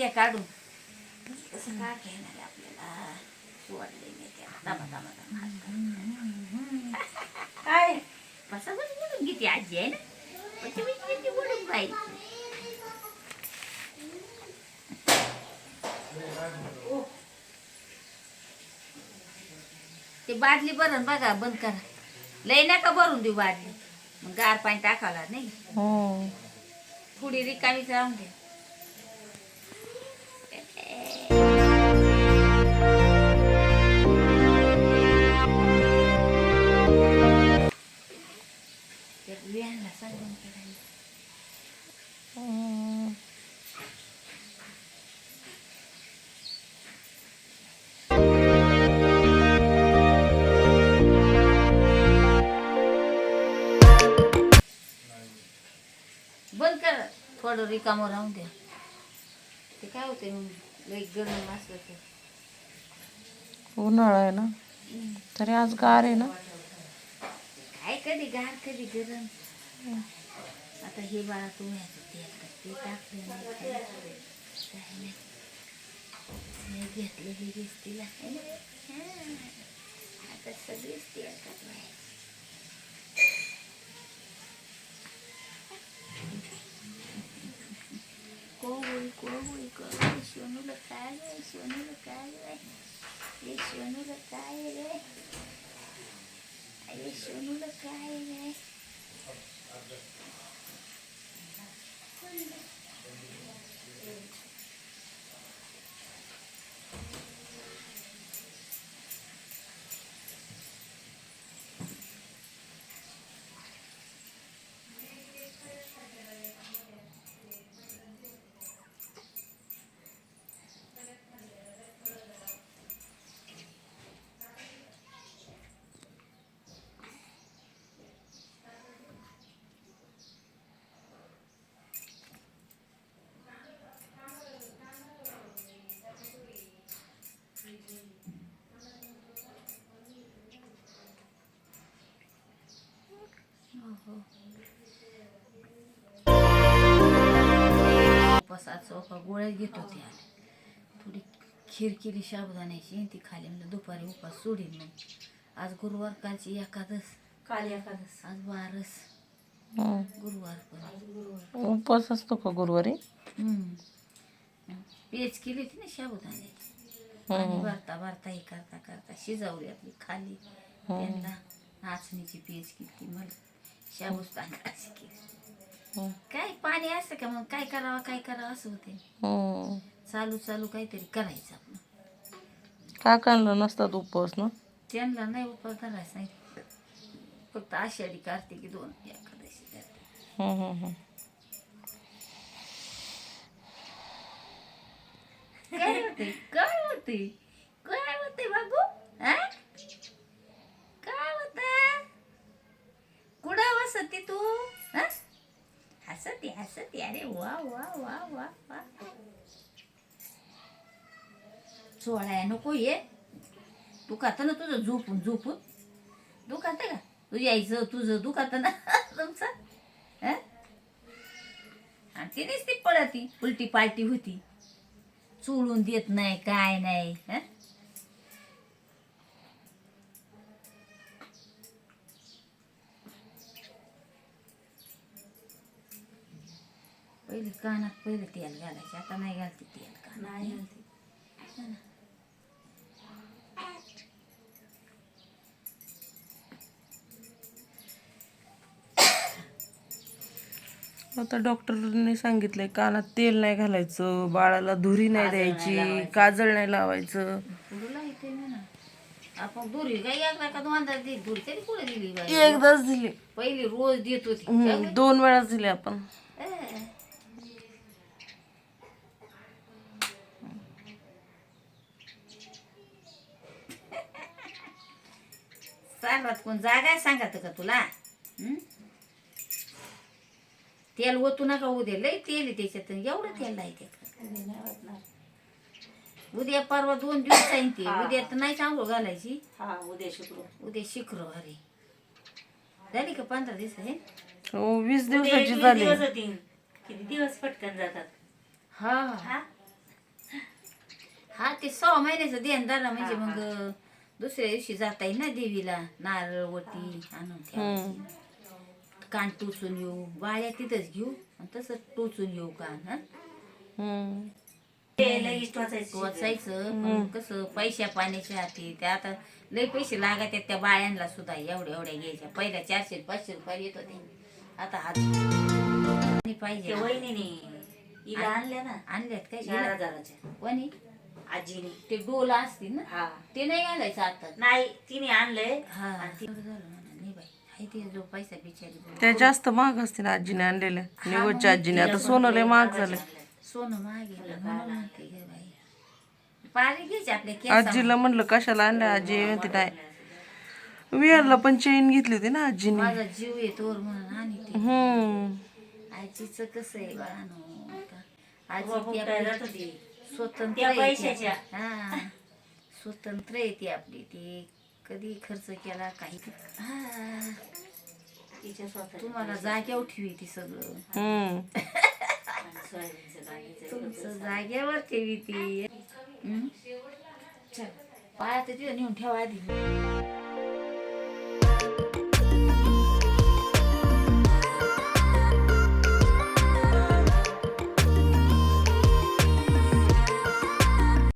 घ्या काढून कसं का घेणार आहे आपल्याला. सोडले नाही त्याला दमा दमा दमा हात काढून. काय? बसा बस बोलून घेते आजी आहे ना? बोलून बाई ते बादली भरण बघा बंद करा. लय नका भरून देऊ बादली. मग गार पाणी टाकावला नाही हो. थोडी रिकामीच राहून दे. त्या वियांना सांगून करायला हम्म. बंद कर थोडं रिकामं राहून द्या ते काय होते मग लई गरम असलं तर उन्हाळा आहे ना? तरी आज गार आहे ना? काय कधी गार कधी गरम? आता हे बाळा तुम्ही ते टाकलं घेतलं हे दिसतीला आता सगळीच तेल टाकलं अरे सोनूला काय रे उपासाचं का गोळ्या घेत होते आले थोडी खीर केली साबुदाण्याची आणि ती खाली म्हणलं दुपारी उपास सोडीन मग आज गुरुवार कालची एकादस. काल एकादस. आज बारस हम्म. गुरुवार पण. उपवास असतो का गुरुवारी? हम्म. पेज केली होती ना साबुदाण्याची आणि भरता भरता हे करता करता शिजवली आपली खाली. त्यांना नाचणीची पेज केली मला शाबूस तांदळाची केली. काय पाणी असतं का मग? काय करावं काय करावं असं होते हम्म. चालू चालू काहीतरी करायचं आपलं काकांना नसतात उपवास ना त्यांना नाही उपास धरायचं नाही फक्त आषाढी कार्तिकी दोन एकादशी हम्म. काय होते काय होते काय होते बाबू? हा? काय होत कुठं वसती तू? हा? हसते हसते अरे वा वा वा वा वा. सोळा नको ये. दुखात ना तुझं झोपून झोपून. दुखात का? तुझं यायचं तुझं दुखात ना तुमचं. हं? आणि तिनेच ती पडती उलटी पालटी होती. चोळून देत नाही काय नाही. हं? पहिले कानात पहिले तेल घालायचे. आता नाही घालते तेल कानात. घालते. आता डॉक्टरने सांगितलंय कानात तेल नाही घालायचं बाळाला धुरी नाही द्यायची लावायचं. काजळ नाही लावायचं. तुला इथे ना आपण दुरी काय एकदा का दोनदा दिली दुरी तरी पुढे दिली बाई. एकदाच दिली. पहिली रोज देत होती. दोन वेळाच दिले आपण. सांगत कोण जागा सांगत का तुला? तेल ओतू नका उद्या लय तेल आहे त्याच्यात एवढं तेल नाही त्यात. उद्या परवा दोन दिवस आहे ते उद्या तर नाही आंघोळ घालायची. हा उद्या शुक्र उद्या शुक्रवारी झाली का पंधरा दिवस आहे? हो वीस दिवसाची झाली. दिवस किती दिवस पटकन जातात? हा. हा? हा ते सहा महिन्याचं ध्यान झालं म्हणजे मग दुसऱ्या दिवशी जाता येईल ना देवीला. नारळ वटी आणून कान टोचून येऊ वाळ्या तिथंच घेऊ आणि तसं टोचून येऊ कान हा? वाचायचं कसं पैशा पाण्याच्या हाती. ते आता लय पैसे लागत आहेत त्या बायांना सुद्धा. एवढ्या एवढ्या घ्यायच्या. पहिल्या चारशे पाचशे रुपये येत होते. आता हात पाहिजे. वहिनीने. हिला आणल्या ना. आणल्यात काय? चार हजाराच्या वनी आजीने. ते डोला असतील ना? हा. ते नाही घालायचं आता. नाही तिने आणलंय. हा. आणि ती- बरं झालं म्हणा. नाही बाई. आहे ते जो पैसा बिचारी त्या जास्त महाग असतील आजीने आणलेल्या. निवडच्या आजीने. आता सोनं लय महाग झालं. सोनं मागे म्हणून म्हणते गे बाई. पारी घ्यायची आपल्या केस आजीला म्हणलं कशाला आणल्या आजी? म्हणते नाही. विहारला पण चेन घेतली होती ना आजीने. माझा जीव येतो म्हणून आणि ते हम्म. आजीचं कसं आहे बाळानो आजी ती आपली. स्वतंत्र त्या आहे ती. पैशाच्या. हा. स्वतंत्र आहे ती आपली. ती कधी खर्च केला काही हा. तिच्या स्वतः तुम्हाला जाग्यावर ठेवी ती सगळं. हम्म. सोयाबीनचं दाण्याचं तुमचं जाग्यावर ठेवी ती. हं? चल. पाया तर तिथं नेऊन ठेवा आधी.